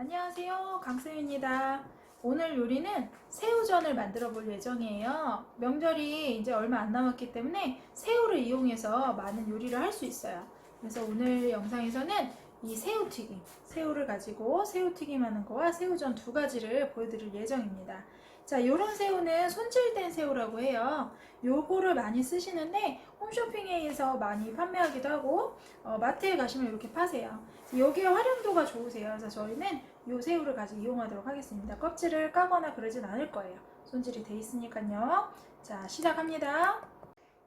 안녕하세요. 강쌤입니다. 오늘 요리는 새우전을 만들어 볼 예정이에요. 명절이 이제 얼마 안 남았기 때문에 새우를 이용해서 많은 요리를 할 수 있어요. 그래서 오늘 영상에서는 이 새우튀김, 새우를 가지고 새우튀김 하는 거와 새우전 두 가지를 보여드릴 예정입니다. 자, 요런 새우는 손질된 새우라고 해요. 요거를 많이 쓰시는데 홈쇼핑에서 많이 판매하기도 하고 어, 마트에 가시면 이렇게 파세요. 여기에 활용도가 좋으세요. 그래서 저희는 요 새우를 가지고 이용하도록 하겠습니다. 껍질을 까거나 그러진 않을 거예요. 손질이 돼 있으니까요. 자, 시작합니다.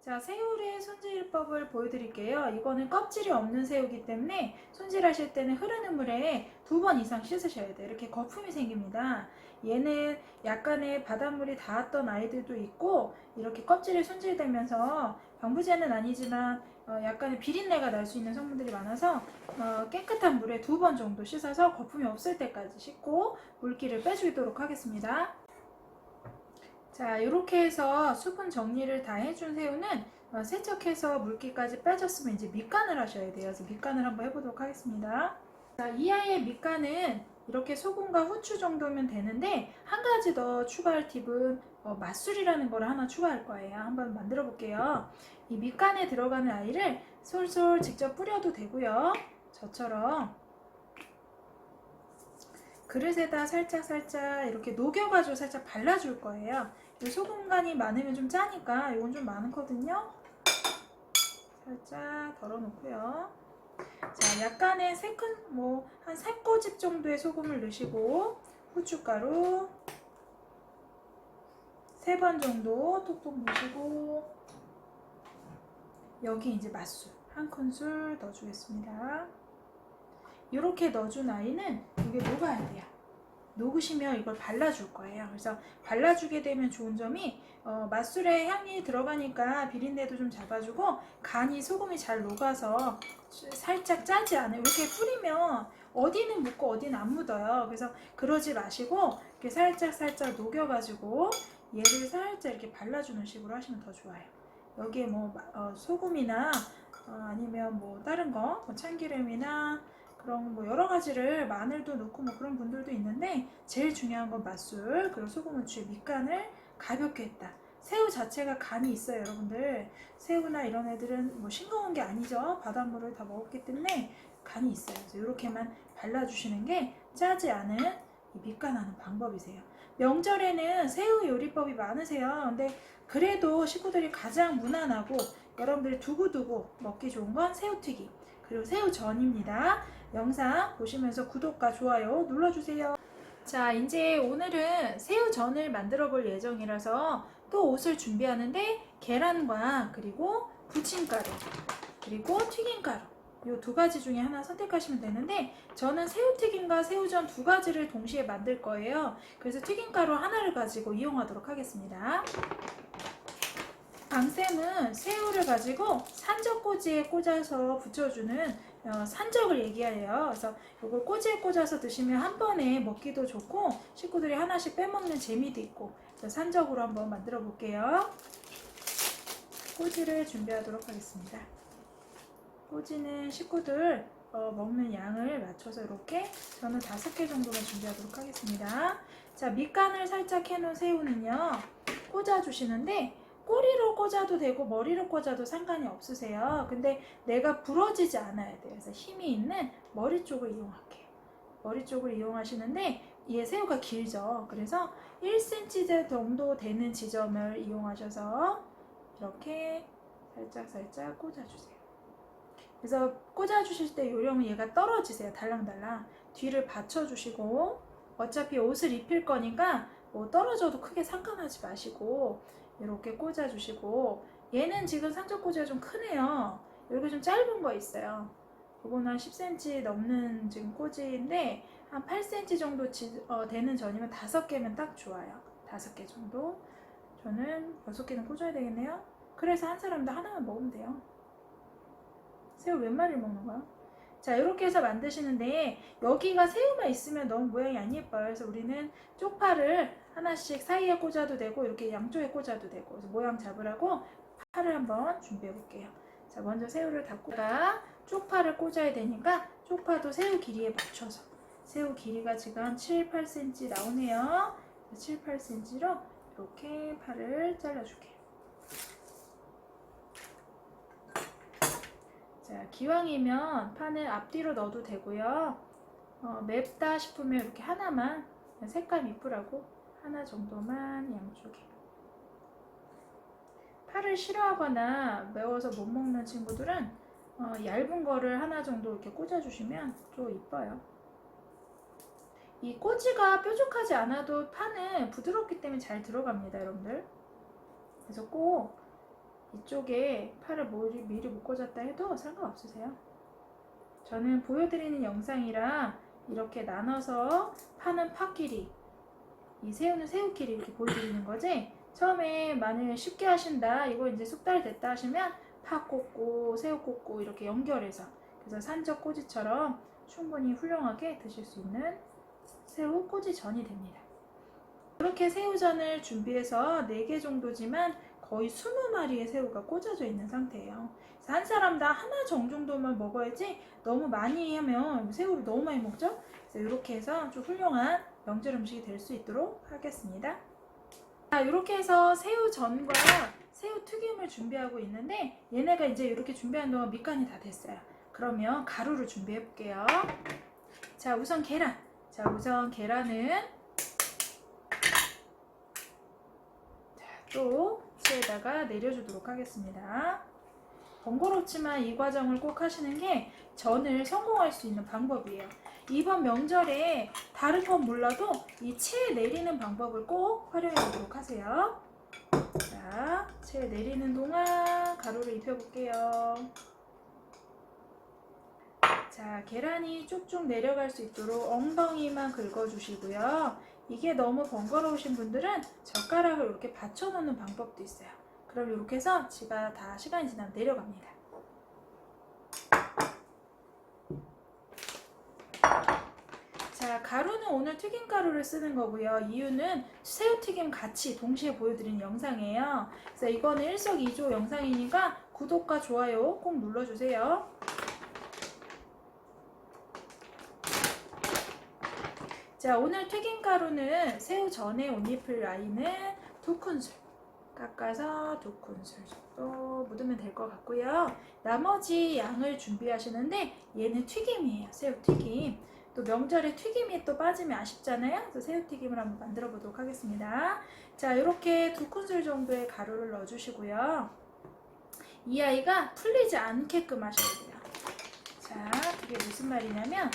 자, 새우의 손질법을 보여드릴게요. 이거는 껍질이 없는 새우기 때문에 손질하실 때는 흐르는 물에 두 번 이상 씻으셔야 돼요. 이렇게 거품이 생깁니다. 얘는 약간의 바닷물이 닿았던 아이들도 있고 이렇게 껍질이 손질되면서 방부제는 아니지만 어, 약간의 비린내가 날 수 있는 성분들이 많아서 어, 깨끗한 물에 두 번 정도 씻어서 거품이 없을 때까지 씻고 물기를 빼주도록 하겠습니다. 자, 이렇게 해서 수분 정리를 다 해준 새우는 어, 세척해서 물기까지 빼줬으면 이제 밑간을 하셔야 돼요. 그래서 밑간을 한번 해보도록 하겠습니다. 자, 이 아이의 밑간은 이렇게 소금과 후추 정도면 되는데 한 가지 더 추가할 팁은 어, 맛술이라는 걸 하나 추가할 거예요. 한번 만들어 볼게요. 이 밑간에 들어가는 아이를 솔솔 직접 뿌려도 되고요. 저처럼 그릇에다 살짝 살짝 이렇게 녹여가지고 살짝 발라줄 거예요. 이 소금 간이 많으면 좀 짜니까 이건 좀 많거든요. 살짝 덜어놓고요. 자, 약간의 세큰 뭐한 세 꼬집 정도의 소금을 넣으시고 후춧가루 세 번 정도 톡톡 넣으시고 여기 이제 맛술 한 큰술 넣어주겠습니다. 이렇게 넣어준 아이는 이게 녹아야 돼요. 녹으시면 이걸 발라줄 거예요. 그래서 발라주게 되면 좋은 점이 어, 맛술에 향이 들어가니까 비린내도 좀 잡아주고 간이 소금이 잘 녹아서 살짝 짜지 않아요. 이렇게 뿌리면 어디는 묻고 어디는 안 묻어요. 그래서 그러지 마시고 이렇게 살짝 살짝 녹여가지고 얘를 살짝 이렇게 발라주는 식으로 하시면 더 좋아요. 여기에 뭐 어, 소금이나 어, 아니면 뭐 다른 거, 뭐 참기름이나 그런 뭐 여러 가지를 마늘도 넣고 뭐 그런 분들도 있는데 제일 중요한 건 맛술 그리고 소금 후추의 밑간을 가볍게 했다. 새우 자체가 간이 있어요, 여러분들. 새우나 이런 애들은 뭐 싱거운 게 아니죠. 바닷물을 다 먹었기 때문에 간이 있어요. 그래서 이렇게만 발라주시는 게 짜지 않은 이 밑간하는 방법이세요. 명절에는 새우 요리법이 많으세요. 근데 그래도 식구들이 가장 무난하고 여러분들이 두고두고 먹기 좋은 건 새우튀김 그리고 새우 전입니다. 영상 보시면서 구독과 좋아요 눌러주세요. 자, 이제 오늘은 새우전을 만들어 볼 예정이라서 또 옷을 준비하는데 계란과 그리고 부침가루 그리고 튀김가루 이 두 가지 중에 하나 선택하시면 되는데 저는 새우튀김과 새우전 두 가지를 동시에 만들 거예요. 그래서 튀김가루 하나를 가지고 이용하도록 하겠습니다. 강쌤은 새우를 가지고 산적꼬지에 꽂아서 붙여주는 어, 산적을 얘기해요. 그래서 이걸 꼬지에 꽂아서 드시면 한 번에 먹기도 좋고 식구들이 하나씩 빼먹는 재미도 있고 산적으로 한번 만들어 볼게요. 꼬지를 준비하도록 하겠습니다. 꼬지는 식구들 어, 먹는 양을 맞춰서 이렇게 저는 다섯 개 정도만 준비하도록 하겠습니다. 자 밑간을 살짝 해놓은 새우는요 꽂아주시는데 꼬리로 꽂아도 되고 머리로 꽂아도 상관이 없으세요. 근데 내가 부러지지 않아야 돼요. 그래서 힘이 있는 머리 쪽을 이용할게요. 머리 쪽을 이용하시는데 얘 새우가 길죠. 그래서 1cm 정도 되는 지점을 이용하셔서 이렇게 살짝 살짝 꽂아주세요. 그래서 꽂아주실 때 요령은 얘가 떨어지세요. 달랑달랑. 뒤를 받쳐주시고 어차피 옷을 입힐 거니까 뭐 떨어져도 크게 상관하지 마시고 이렇게 꽂아주시고 얘는 지금 상처꽂이가 좀 크네요. 여기 좀 짧은 거 있어요. 이거는 한 10cm 넘는 지금 꽂이인데 한 8cm 정도 지, 어, 되는 전이면 다섯 개면 딱 좋아요. 다섯 개 정도. 저는 여섯 개는 꽂아야 되겠네요. 그래서 한 사람당 하나만 먹으면 돼요. 새우 몇 마리를 먹는 거야? 자 이렇게 해서 만드시는데 여기가 새우만 있으면 너무 모양이 안 예뻐요. 그래서 우리는 쪽파를 하나씩 사이에 꽂아도 되고 이렇게 양쪽에 꽂아도 되고 그래서 모양 잡으라고 팔을 한번 준비해 볼게요. 자 먼저 새우를 닫고가 쪽파를 꽂아야 되니까 쪽파도 새우 길이에 맞춰서 새우 길이가 지금 한 7, 8cm 나오네요. 7, 8cm로 이렇게 파를 잘라줄게요. 자, 기왕이면 파는 앞뒤로 넣어도 되고요. 어, 맵다 싶으면 이렇게 하나만 색감 이쁘라고 하나 정도만 양쪽에. 파를 싫어하거나 매워서 못 먹는 친구들은 어, 얇은 거를 하나 정도 이렇게 꽂아주시면 좀 이뻐요. 이 꼬지가 뾰족하지 않아도 파는 부드럽기 때문에 잘 들어갑니다, 여러분들. 그래서 꼭 이쪽에 팔을 미리, 미리 못 꽂았다 해도 상관없으세요. 저는 보여드리는 영상이라 이렇게 나눠서 파는 파끼리, 이 새우는 새우끼리 이렇게 보여드리는 거지. 처음에 만일 쉽게 하신다, 이거 이제 숙달 됐다 하시면 파 꽂고 새우 꽂고 이렇게 연결해서 그래서 산적 꼬지처럼 충분히 훌륭하게 드실 수 있는 새우 꼬지전이 됩니다. 이렇게 새우전을 준비해서 4개 정도지만 거의 20마리의 새우가 꽂아져 있는 상태예요. 한 사람당 하나 정 정도만 먹어야지 너무 많이 하면 새우를 너무 많이 먹죠? 그래서 이렇게 해서 좀 훌륭한 명절 음식이 될 수 있도록 하겠습니다. 자, 이렇게 해서 새우전과 새우 튀김을 준비하고 있는데 얘네가 이제 이렇게 준비한 동안 밑간이 다 됐어요. 그러면 가루를 준비해 볼게요. 자, 우선 계란. 자, 우선 계란은 자, 또 체에다가 내려주도록 하겠습니다. 번거롭지만 이 과정을 꼭 하시는 게 전을 성공할 수 있는 방법이에요. 이번 명절에 다른 건 몰라도 이 체에 내리는 방법을 꼭 활용해 보도록 하세요. 자, 체에 내리는 동안 가루를 입혀볼게요. 자, 계란이 쭉쭉 내려갈 수 있도록 엉덩이만 긁어주시고요. 이게 너무 번거로우신 분들은 젓가락을 이렇게 받쳐놓는 방법도 있어요. 그럼 이렇게 해서 지가 다 시간이 지나면 내려갑니다. 자, 가루는 오늘 튀김 가루를 쓰는 거고요. 이유는 새우 튀김 같이 동시에 보여드리는 영상이에요. 그래서 이거는 일석이조 영상이니까 구독과 좋아요 꼭 눌러주세요. 자, 오늘 튀김 가루는 새우 전에 옷잎을 라인은 두 큰술 깎아서 두 큰술 정도 묻으면 될 것 같고요. 나머지 양을 준비하시는데 얘는 튀김이에요. 새우 튀김. 또 명절에 튀김이 또 빠지면 아쉽잖아요. 그래서 새우 튀김을 한번 만들어 보도록 하겠습니다. 자, 이렇게 두 큰술 정도의 가루를 넣어주시고요. 이 아이가 풀리지 않게끔 하셔야 돼요. 자, 그게 무슨 말이냐면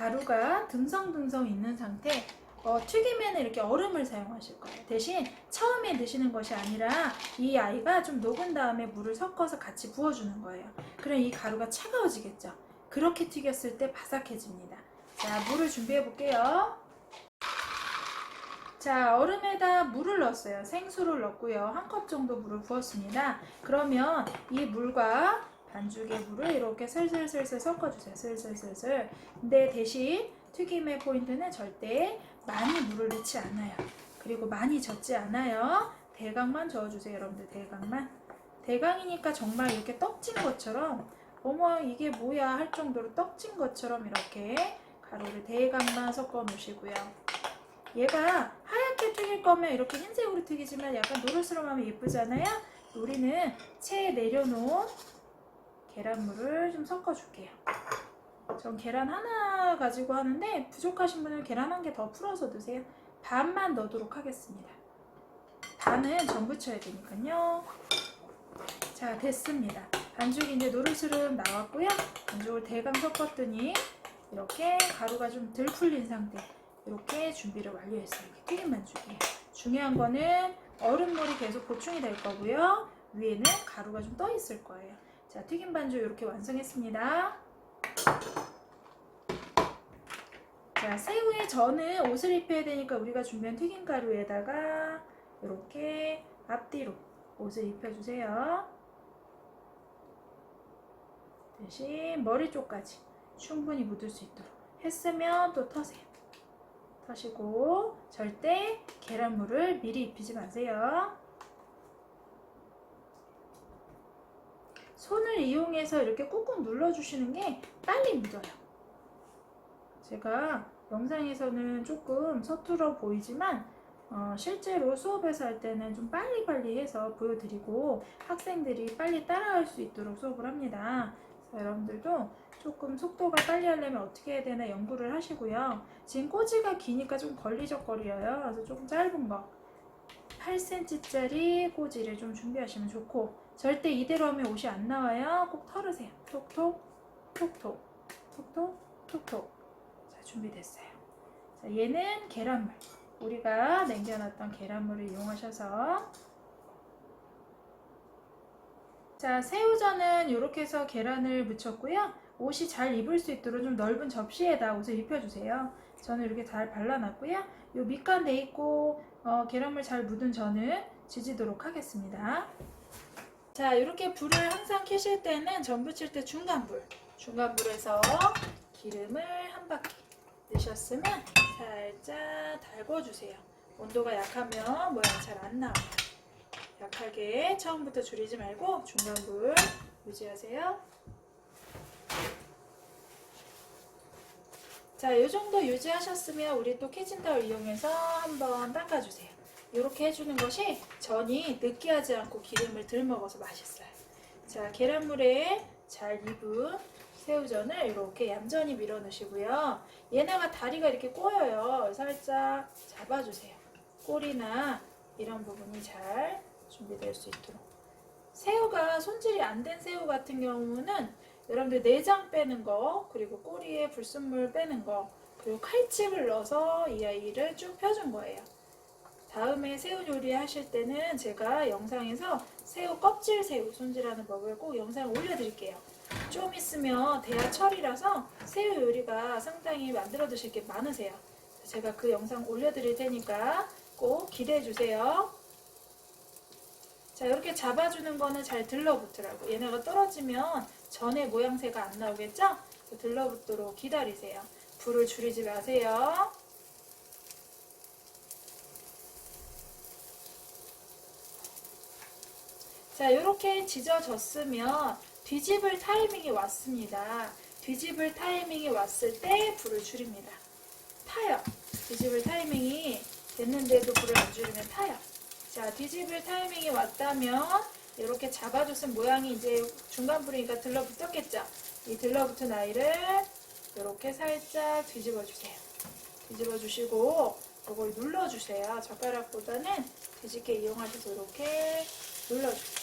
가루가 듬성듬성 있는 상태 어, 튀김에는 이렇게 얼음을 사용하실 거예요. 대신 처음에 넣으시는 것이 아니라 이 아이가 좀 녹은 다음에 물을 섞어서 같이 부어주는 거예요. 그럼 이 가루가 차가워지겠죠. 그렇게 튀겼을 때 바삭해집니다. 자, 물을 준비해 볼게요. 자, 얼음에다 물을 넣었어요. 생수를 넣고요. 한 컵 정도 물을 부었습니다. 그러면 이 물과 반죽의 물을 이렇게 슬슬슬슬 섞어주세요. 슬슬슬슬. 근데 대신 튀김의 포인트는 절대 많이 물을 넣지 않아요. 그리고 많이 젓지 않아요. 대강만 저어주세요, 여러분들. 대강만. 대강이니까 정말 이렇게 떡진 것처럼 어머 이게 뭐야 할 정도로 떡진 것처럼 이렇게 가루를 대강만 섞어 놓으시고요. 얘가 하얗게 튀길 거면 이렇게 흰색으로 튀기지만 약간 노릇스름하면 예쁘잖아요. 우리는 체에 내려놓은 계란물을 좀 섞어줄게요. 전 계란 하나 가지고 하는데 부족하신 분은 계란 한 개 더 풀어서 드세요. 반만 넣도록 하겠습니다. 반은 전 부쳐야 되니까요. 자 됐습니다. 반죽이 이제 노릇스름 나왔고요. 반죽을 대강 섞었더니 이렇게 가루가 좀 덜 풀린 상태 이렇게 준비를 완료했어요. 튀김 반죽이 중요한 거는 얼음물이 계속 보충이 될 거고요. 위에는 가루가 좀 떠 있을 거예요. 자 튀김 반죽 이렇게 완성했습니다. 자 새우에 저는 옷을 입혀야 되니까 우리가 준비한 튀김 가루에다가 이렇게 앞뒤로 옷을 입혀주세요. 대신 머리 쪽까지 충분히 묻을 수 있도록 했으면 또 터세요. 터시고 절대 계란물을 미리 입히지 마세요. 손을 이용해서 이렇게 꾹꾹 눌러주시는 게 빨리 묻어요. 제가 영상에서는 조금 서툴어 보이지만 어, 실제로 수업에서 할 때는 좀 빨리빨리 해서 보여드리고 학생들이 빨리 따라할 수 있도록 수업을 합니다. 그래서 여러분들도 조금 속도가 빨리 하려면 어떻게 해야 되나 연구를 하시고요. 지금 꼬지가 기니까 좀 걸리적거려요. 그래서 조금 짧은 거 8cm짜리 꼬지를 좀 준비하시면 좋고 절대 이대로 하면 옷이 안 나와요. 꼭 털으세요. 톡톡 톡톡 톡톡 톡톡 자 준비됐어요. 자 얘는 계란물 우리가 남겨놨던 계란물을 이용하셔서 자 새우젓은 이렇게 해서 계란을 묻혔고요. 옷이 잘 입을 수 있도록 좀 넓은 접시에다 옷을 입혀주세요. 저는 이렇게 잘 발라놨고요. 요 밑간 돼 있고 어, 계란물 잘 묻은 전을 지지도록 하겠습니다. 자 이렇게 불을 항상 켜실 때는 전 부 칠 때 중간불 중간불에서 기름을 한 바퀴 넣으셨으면 살짝 달궈주세요. 온도가 약하면 모양 잘안 나와요. 약하게 처음부터 줄이지 말고 중간불 유지하세요. 자, 이 정도 유지하셨으면 우리 또 키친타올 이용해서 한번 닦아주세요. 이렇게 해주는 것이 전이 느끼하지 않고 기름을 덜 먹어서 맛있어요. 자, 계란물에 잘 익은 새우전을 이렇게 얌전히 밀어 넣으시고요. 얘네가 다리가 이렇게 꼬여요. 살짝 잡아주세요. 꼬리나 이런 부분이 잘 준비될 수 있도록. 새우가 손질이 안 된 새우 같은 경우는 여러분들 내장 빼는 거, 그리고 꼬리에 불순물 빼는 거, 그리고 칼집을 넣어서 이 아이를 쭉 펴준 거예요. 다음에 새우 요리 하실 때는 제가 영상에서 새우 껍질 새우 손질하는 법을 꼭 영상 올려드릴게요. 좀 있으면 대하철이라서 새우 요리가 상당히 만들어 드실 게 많으세요. 제가 그 영상 올려드릴 테니까 꼭 기대해 주세요. 자 이렇게 잡아주는 거는 잘 들러붙으라고 얘네가 떨어지면 전의 모양새가 안 나오겠죠? 들러붙도록 기다리세요. 불을 줄이지 마세요. 자 이렇게 지져졌으면 뒤집을 타이밍이 왔습니다. 뒤집을 타이밍이 왔을 때 불을 줄입니다. 타요. 뒤집을 타이밍이 됐는데도 불을 안 줄이면 타요. 자, 뒤집을 타이밍이 왔다면 이렇게 잡아줬은 모양이 이제 중간 불이니까 들러붙었겠죠? 이 들러붙은 아이를 이렇게 살짝 뒤집어 주세요. 뒤집어 주시고 이걸 눌러 주세요. 젓가락보다는 뒤집게 이용하셔서 이렇게 눌러 주세요.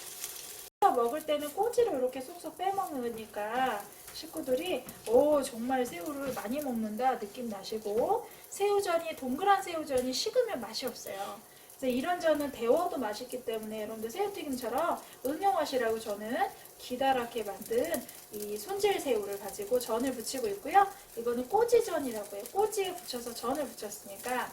먹을 때는 꼬지를 이렇게 쏙쏙 빼먹으니까 식구들이 오 정말 새우를 많이 먹는다 느낌 나시고 새우전이 동그란 새우전이 식으면 맛이 없어요. 그래서 이런 전은 데워도 맛있기 때문에 여러분들 새우튀김처럼 응용하시라고 저는 기다랗게 만든 이 손질 새우를 가지고 전을 부치고 있고요. 이거는 꼬지전이라고 해요. 꼬지에 붙여서 전을 부쳤으니까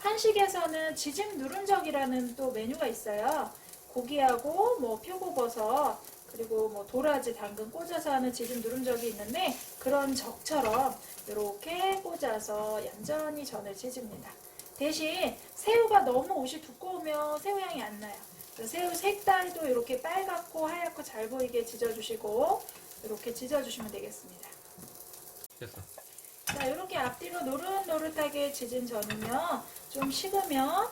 한식에서는 지짐 누른적이라는 또 메뉴가 있어요. 고기하고 뭐 표고버섯 그리고 뭐 도라지, 당근 꽂아서 하는 지짐 누름적이 있는데 그런 적처럼 이렇게 꽂아서 얌전히 전을 찢습니다. 대신 새우가 너무 옷이 두꺼우면 새우 향이 안 나요. 새우 색깔도 이렇게 빨갛고 하얗고 잘 보이게 지져주시고 이렇게 지져주시면 되겠습니다. 됐어. 자, 이렇게 앞뒤로 노릇노릇하게 지진 전은요, 좀 식으면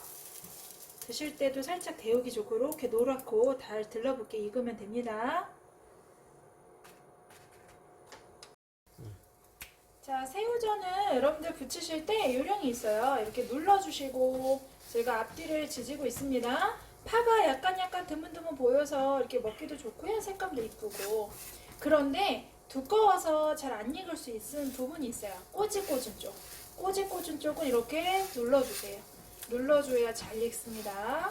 드실 때도 살짝 데우기 좋고 이렇게 노랗고 달 들러붙게 익으면 됩니다. 자, 새우전은 여러분들 부치실 때 요령이 있어요. 이렇게 눌러주시고 제가 앞뒤를 지지고 있습니다. 파가 약간 약간 드문드문 보여서 이렇게 먹기도 좋고요. 색감도 이쁘고. 그런데 두꺼워서 잘 안 익을 수 있는 부분이 있어요. 꽂은 쪽. 꽂은 쪽은 이렇게 눌러주세요. 눌러줘야 잘 익습니다.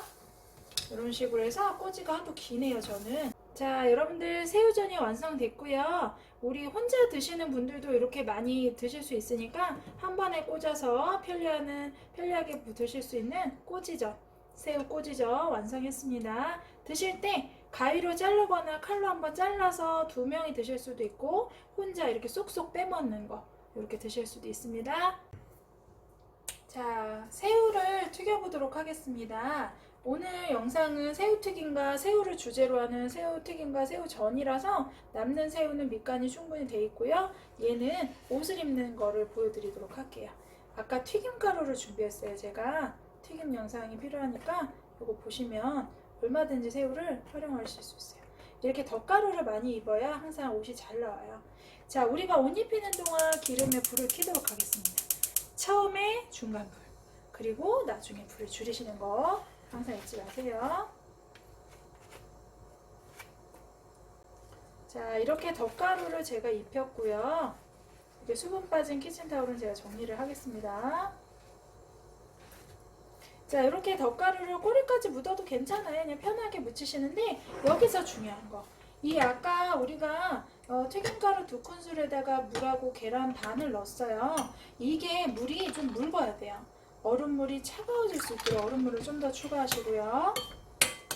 이런 식으로 해서 꼬지가 하도 기네요, 저는. 자, 여러분들 새우전이 완성됐고요. 우리 혼자 드시는 분들도 이렇게 많이 드실 수 있으니까 한 번에 꽂아서 편리하는, 편리하게 드실 수 있는 꼬지전, 새우 꼬지전 완성했습니다. 드실 때 가위로 자르거나 칼로 한번 잘라서 두 명이 드실 수도 있고 혼자 이렇게 쏙쏙 빼먹는 거 이렇게 드실 수도 있습니다. 자, 새우를 튀겨보도록 하겠습니다. 오늘 영상은 새우튀김과 새우를 주제로 하는 새우튀김과 새우전이라서 남는 새우는 밑간이 충분히 돼 있고요. 얘는 옷을 입는 거를 보여드리도록 할게요. 아까 튀김가루를 준비했어요. 제가 튀김 영상이 필요하니까 이거 보시면 얼마든지 새우를 활용하실 수 있어요. 이렇게 덧가루를 많이 입어야 항상 옷이 잘 나와요. 자, 우리가 옷 입히는 동안 기름에 불을 켜도록 하겠습니다. 처음에 중간 불, 그리고 나중에 불을 줄이시는 거 항상 잊지 마세요. 자, 이렇게 덧가루를 제가 입혔고요. 이렇게 수분 빠진 키친타올은 제가 정리를 하겠습니다. 자, 이렇게 덧가루를 꼬리까지 묻어도 괜찮아요. 그냥 편하게 묻히시는데 여기서 중요한 거. 이 아까 우리가 어, 튀김가루 두 큰술에다가 물하고 계란 반을 넣었어요. 이게 물이 좀 묽어야 돼요. 얼음물이 차가워질 수 있도록 얼음물을 좀 더 추가하시고요.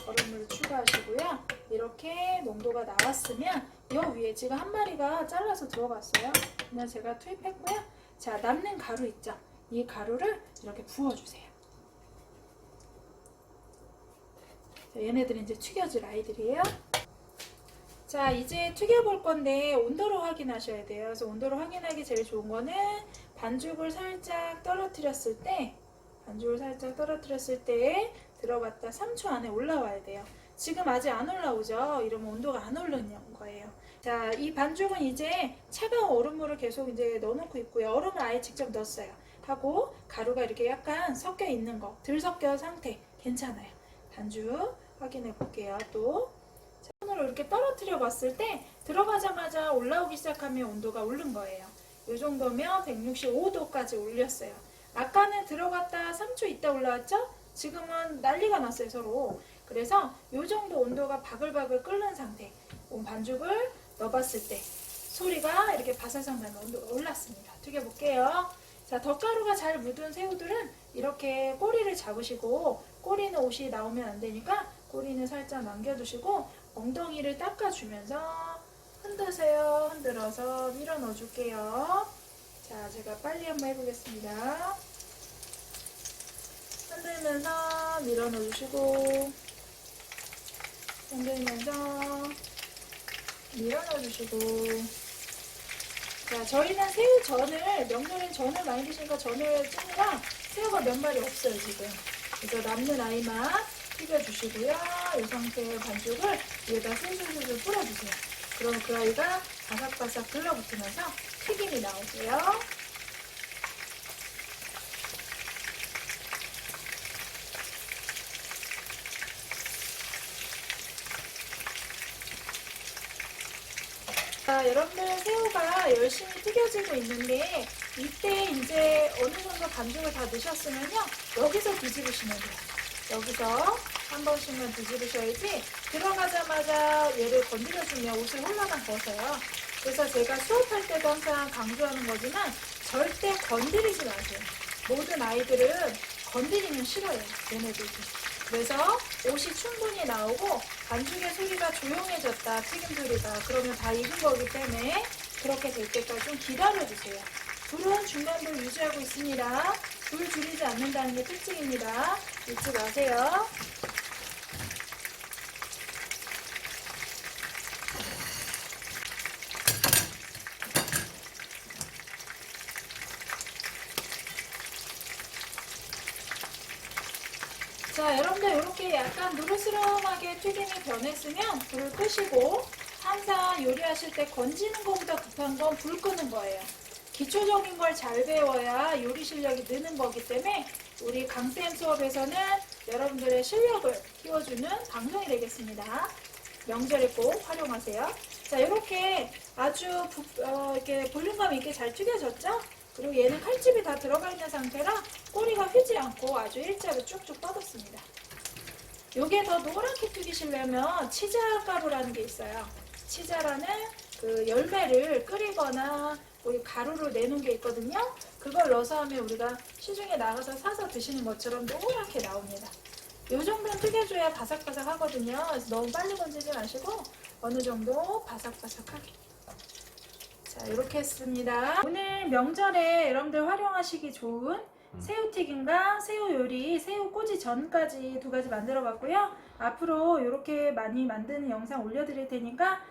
얼음물을 추가하시고요. 이렇게 농도가 나왔으면 이 위에 지금 한 마리가 잘라서 들어갔어요. 그냥 제가 투입했고요. 자, 남는 가루 있죠? 이 가루를 이렇게 부어주세요. 자, 얘네들은 이제 튀겨질 아이들이에요. 자, 이제 튀겨볼 건데 온도를 확인하셔야 돼요. 그래서 온도를 확인하기 제일 좋은 거는 반죽을 살짝 떨어뜨렸을 때 반죽을 살짝 떨어뜨렸을 때 들어갔다 3초 안에 올라와야 돼요. 지금 아직 안 올라오죠? 이러면 온도가 안 오르는 거예요. 자, 이 반죽은 이제 차가운 얼음물을 계속 이제 넣어놓고 있고요. 얼음을 아예 직접 넣었어요. 하고 가루가 이렇게 약간 섞여 있는 거, 덜 섞여 상태 괜찮아요. 반죽 확인해 볼게요. 또 자, 손으로 이렇게 떨어뜨려 봤을 때 들어가자마자 올라오기 시작하면 온도가 오른 거예요. 이 정도면 165도까지 올렸어요. 아까는 들어갔다 3초 있다 올라왔죠? 지금은 난리가 났어요 서로. 그래서 이 정도 온도가 바글바글 끓는 상태. 온 반죽을 넣어봤을 때 소리가 이렇게 바사삭 나면 온도가 올랐습니다. 튀겨볼게요. 자, 덧가루가 잘 묻은 새우들은 이렇게 꼬리를 잡으시고 꼬리는 옷이 나오면 안 되니까 꼬리는 살짝 남겨두시고 엉덩이를 닦아주면서 흔드세요. 흔들어서 밀어 넣어줄게요. 자, 제가 빨리 한번 해보겠습니다. 흔들면서 밀어 넣어주시고 흔들면서 밀어 넣어주시고 자, 저희는 새우 전을 명절엔 전을 많이 드시니까 전을 찌느라 새우가 몇 마리 없어요 지금. 그래서 남는 아이만 튀겨주시고요. 이 상태의 반죽을 위에다 슬슬슬 뿌려주세요. 그럼 그 아이가 바삭바삭 들러붙으면서 튀김이 나오고요. 자, 여러분들 새우가 열심히 튀겨지고 있는데 이때 이제 어느 정도 반죽을 다 넣으셨으면요 여기서 뒤집으시면 돼요. 여기서 한 번씩만 뒤집으셔야지 들어가자마자 얘를 건드려주면 옷을 홀라당 벗어요. 그래서 제가 수업할 때도 항상 강조하는 거지만 절대 건드리지 마세요. 모든 아이들은 건드리면 싫어요. 얘네들도. 그래서 옷이 충분히 나오고 반죽의 소리가 조용해졌다 튀김 소리가 그러면 다 익은 거기 때문에 그렇게 될 때까지 좀 기다려주세요 불은 중간불 유지하고 있습니다 불 줄이지 않는다는 게 특징입니다 잊지 마세요 자, 여러분들 이렇게 약간 누르스름하게 튀김이 변했으면 불을 끄시고 항상 요리하실 때 건지는 것보다 급한 건 불 끄는 거예요. 기초적인 걸 잘 배워야 요리 실력이 느는 거기 때문에 우리 강쌤 수업에서는 여러분들의 실력을 키워주는 방송이 되겠습니다. 명절에 꼭 활용하세요. 자, 이렇게 아주 부, 어, 이렇게 볼륨감 있게 잘 튀겨졌죠? 그리고 얘는 칼집이 다 들어가 있는 상태라 꼬리가 휘지 않고 아주 일자로 쭉쭉 뻗었습니다. 요게 더 노랗게 튀기시려면 치자 가루라는 게 있어요. 치자라는 그 열매를 끓이거나 뭐 우리 가루로 내놓은 게 있거든요. 그걸 넣어서 하면 우리가 시중에 나가서 사서 드시는 것처럼 노랗게 나옵니다. 이 정도는 튀겨줘야 바삭바삭 하거든요. 너무 빨리 건지지 마시고 어느 정도 바삭바삭하게. 자, 이렇게 했습니다. 오늘 명절에 여러분들 활용하시기 좋은 음. 새우튀김과 새우 요리, 새우 꼬지 전까지 두 가지 만들어 봤고요. 앞으로 이렇게 많이 만드는 영상 올려드릴 테니까